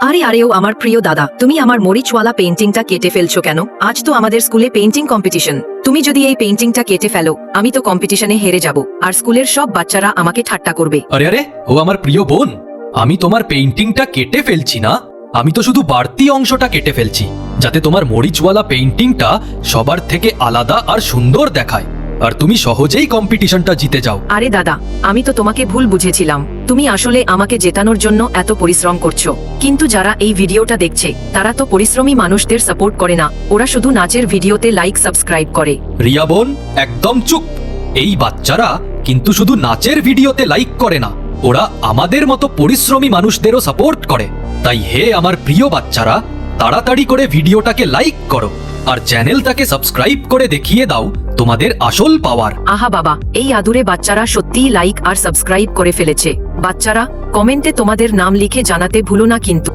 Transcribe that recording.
আরে আরে ও আমার প্রিয় দাদা, তুমি আমার মরিচওয়ালা পেন্টিংটা কেটে ফেলছো কেন? আজ তো আমাদের স্কুলে পেন্টিং কম্পিটিশন। তুমি যদি এই পেন্টিংটা কেটে ফেলো, আমি তো কম্পিটিশনে হেরে যাব, আর স্কুলের সব বাচ্চারা আমাকে ঠাট্টা করবে। আরে আরে, ও আমার প্রিয় বোন। আমি তোমার পেইন্টিংটা কেটে ফেলছি না? আমি তো শুধু বাড়তি অংশটা কেটে ফেলছি, যাতে তোমার মরিচওয়ালা পেইন্টিংটা সবার থেকে আলাদা আর সুন্দর দেখায়। আর তুমি সহজেই কম্পিটিশনটা জিতে যাও। আরে দাদা আমি তো তোমাকে ভুল বুঝেছিলাম। তুমি আসলে আমাকে জেতানোর জন্য এত পরিশ্রম করছ। কিন্তু যারা এই ভিডিওটা দেখছে তারা তো পরিশ্রমী মানুষদের সাপোর্ট করে না। ওরা শুধু নাচের ভিডিওতে লাইক সাবস্ক্রাইব করে। রিয়া বোন একদম চুপ। এই বাচ্চারা কিন্তু শুধু নাচের ভিডিওতে লাইক করে না ওরা আমাদের মতো পরিশ্রমী মানুষদেরও সাপোর্ট করে। তাই হে আমার প্রিয় বাচ্চারা তাড়াতাড়ি করে ভিডিওটাকে লাইক করো আর চ্যানেলটাকে সাবস্ক্রাইব করে দেখিয়ে দাও তোমাদের আসল পাওয়ার আহা বাবা, এই আদুরে বাচ্চারা সত্যিই লাইক আর সাবস্ক্রাইব করে ফেলেছে। বাচ্চারা কমেন্টে তোমাদের নাম লিখে জানাতে ভুলো না কিন্তু।